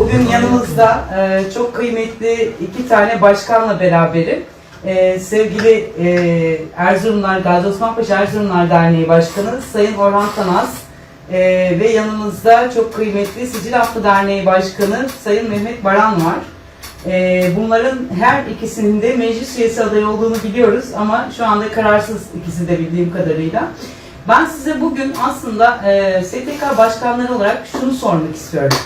Bugün yanımızda e, çok kıymetli iki tane başkanla beraberim. E, sevgili e, Erzurumlar, Gazi Osman Paşa Erzurumlar Derneği Başkanı Sayın Orhan Tanaz e, ve yanımızda çok kıymetli Sicil Hakkı Derneği Başkanı Sayın Mehmet Baran var. E, bunların her ikisinin de meclis üyesi adayı olduğunu biliyoruz ama şu anda kararsız ikisi de bildiğim kadarıyla. Ben size bugün aslında e, STK başkanları olarak şunu sormak istiyorum.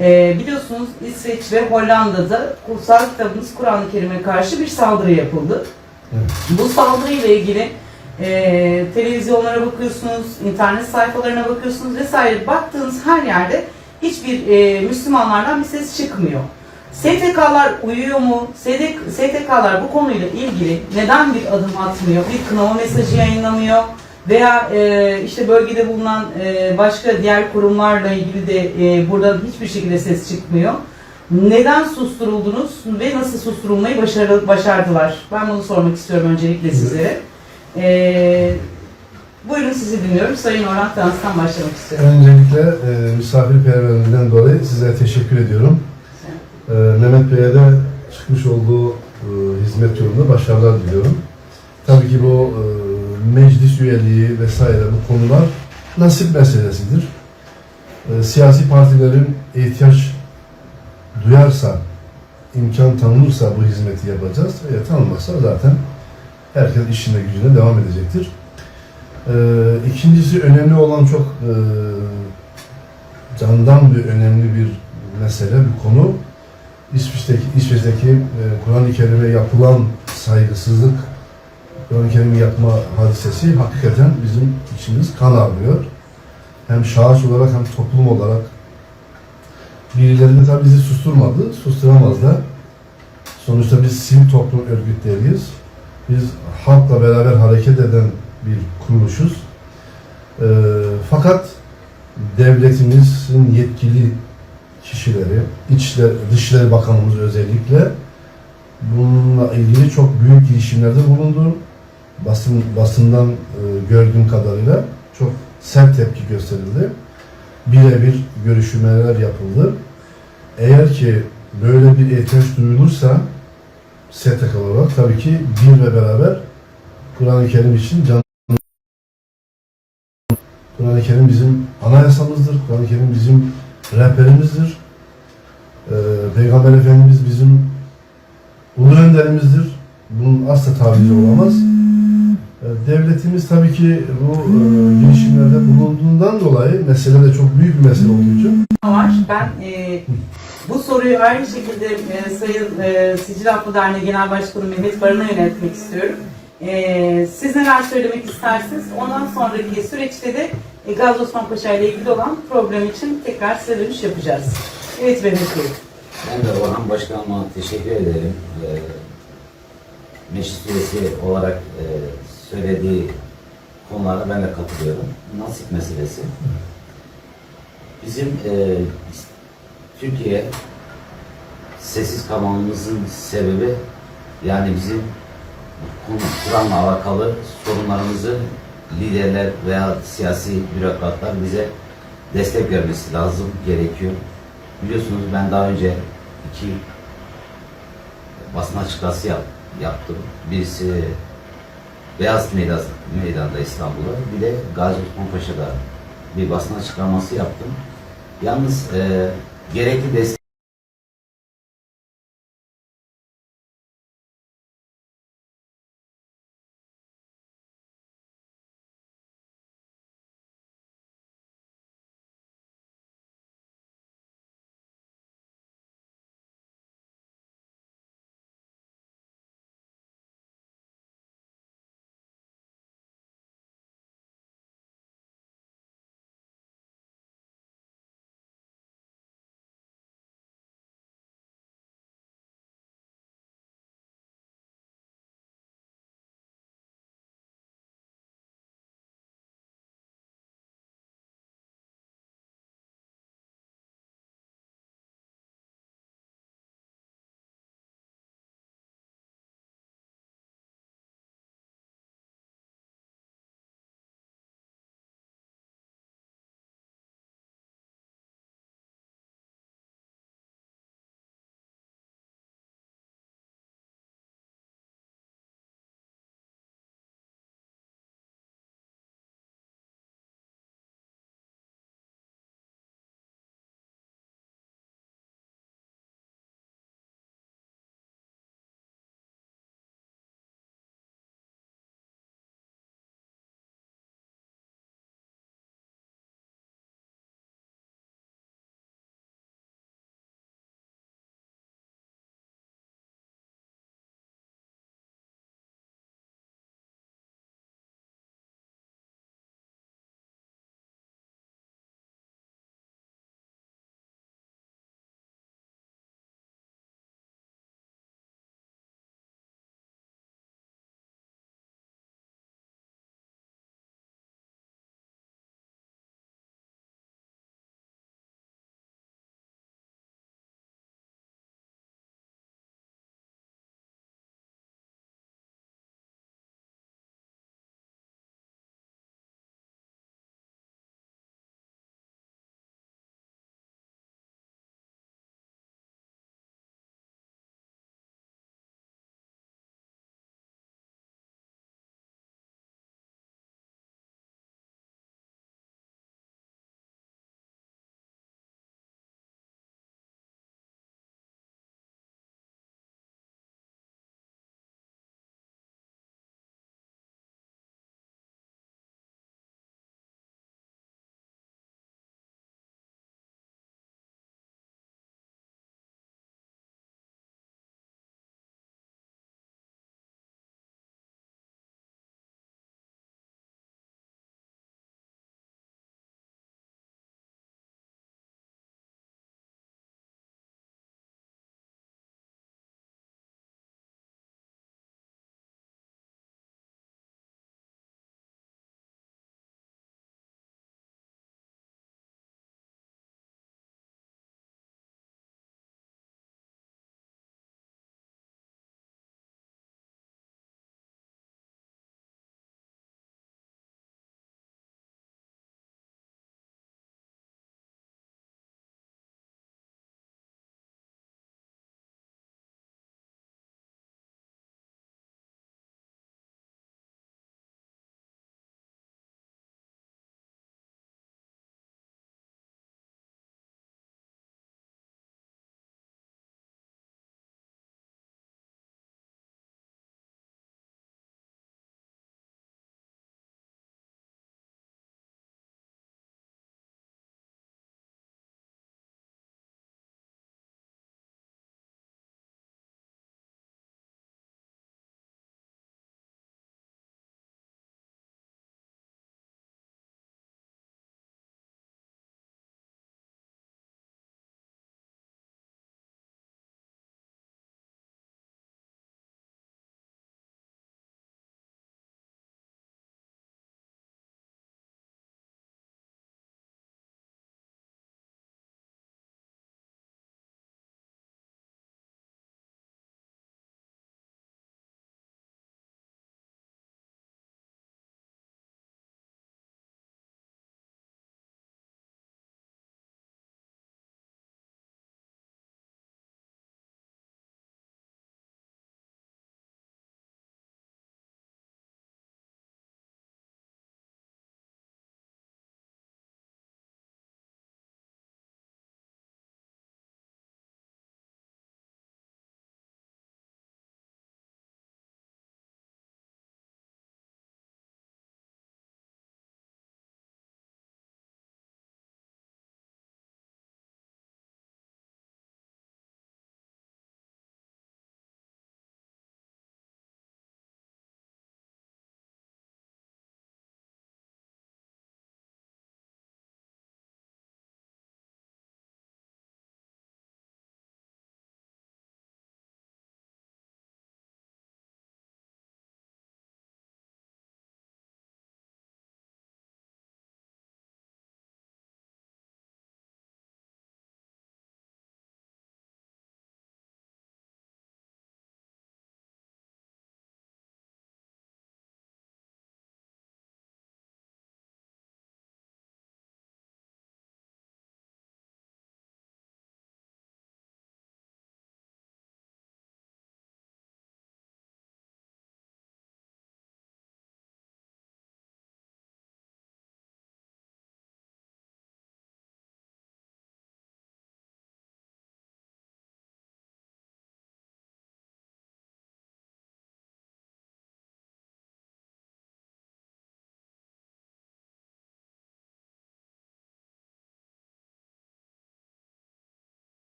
E, biliyorsunuz İsveç ve Hollanda'da kutsal kitabımız Kur'an-ı Kerim'e karşı bir saldırı yapıldı. Evet. Bu saldırıyla ilgili e, televizyonlara bakıyorsunuz, internet sayfalarına bakıyorsunuz vesaire baktığınız her yerde hiçbir e, Müslümanlardan bir ses çıkmıyor. STK'lar uyuyor mu? STK'lar bu konuyla ilgili neden bir adım atmıyor? Bir kınama mesajı yayınlamıyor? Veya e, işte bölgede bulunan e, başka diğer kurumlarla ilgili de e, buradan hiçbir şekilde ses çıkmıyor. Neden susturuldunuz ve nasıl susturulmayı başarı, başardılar? Ben bunu sormak istiyorum öncelikle sizlere. E, buyurun sizi dinliyorum. Sayın Orhan Tans'tan başlamak istiyorum. Öncelikle e, misafirperverliğinden dolayı size teşekkür ediyorum. E, Mehmet Bey'e de çıkmış olduğu e, hizmet yolunda başarılar diliyorum. Tabii ki bu e, meclis üyeliği vesaire bu konular nasip meselesidir. E, siyasi partilerin ihtiyaç duyarsa, imkan tanınırsa bu hizmeti yapacağız. Eğer tanınmazsa zaten herkes işine gücüne devam edecektir. Ee, ikincisi önemli olan çok e, candan bir önemli bir mesele, bir konu. İsveç'teki, İsveç'teki e, Kur'an-ı Kerim'e yapılan saygısızlık, Kerim'i yapma hadisesi hakikaten bizim içimiz kan ağrıyor. Hem şahıs olarak hem toplum olarak. Birileri de tabii bizi susturmadı, susturamaz da. Sonuçta biz sivil toplum örgütleriyiz. Biz halkla beraber hareket eden bir kuruluşuz. Ee, fakat devletimizin yetkili kişileri, İçişleri, Dışişleri Bakanımız özellikle bununla ilgili çok büyük girişimlerde bulundu. Basın basından e, gördüğüm kadarıyla çok sert tepki gösterildi. Birebir görüşmeler yapıldı. Eğer ki böyle bir ihtiyaç duyulursa STK olarak tabii ki ve beraber Kur'an-ı Kerim için can Kur'an-ı Kerim bizim anayasamızdır. Kur'an-ı Kerim bizim rehberimizdir. Ee, Peygamber Efendimiz bizim ulu önderimizdir. Bunun asla tavizi olamaz. Devletimiz tabii ki bu e, girişimlerde bulunduğundan dolayı mesele de çok büyük bir mesele olduğu için var. Ben e, bu soruyu aynı şekilde e, Sayın e, Sicil Hakkı Derneği Genel Başkanı Mehmet Baran'a yöneltmek istiyorum. E, siz neler söylemek istersiniz? Ondan sonraki süreçte de e, Gazi Osman Paşa ile ilgili olan problem için tekrar size dönüş yapacağız. Evet Mehmet Bey. Ben de Orhan Başkanıma teşekkür ederim. Ee, meclis üyesi olarak e, söylediği konulara ben de katılıyorum. Nasip meselesi. Bizim e, Türkiye sessiz kalmamızın sebebi yani bizim Kur'an'la alakalı sorunlarımızı liderler veya siyasi bürokratlar bize destek vermesi lazım, gerekiyor. Biliyorsunuz ben daha önce iki basın açıklaması yap, yaptım. Birisi Beyaz Meydan, Meydan'da İstanbul'da, bir de Gazi Osman Paşa'da bir basın açıklaması yaptım. Yalnız e, gerekli destek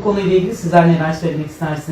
konuyla ilgili sizler neler söylemek istersiniz?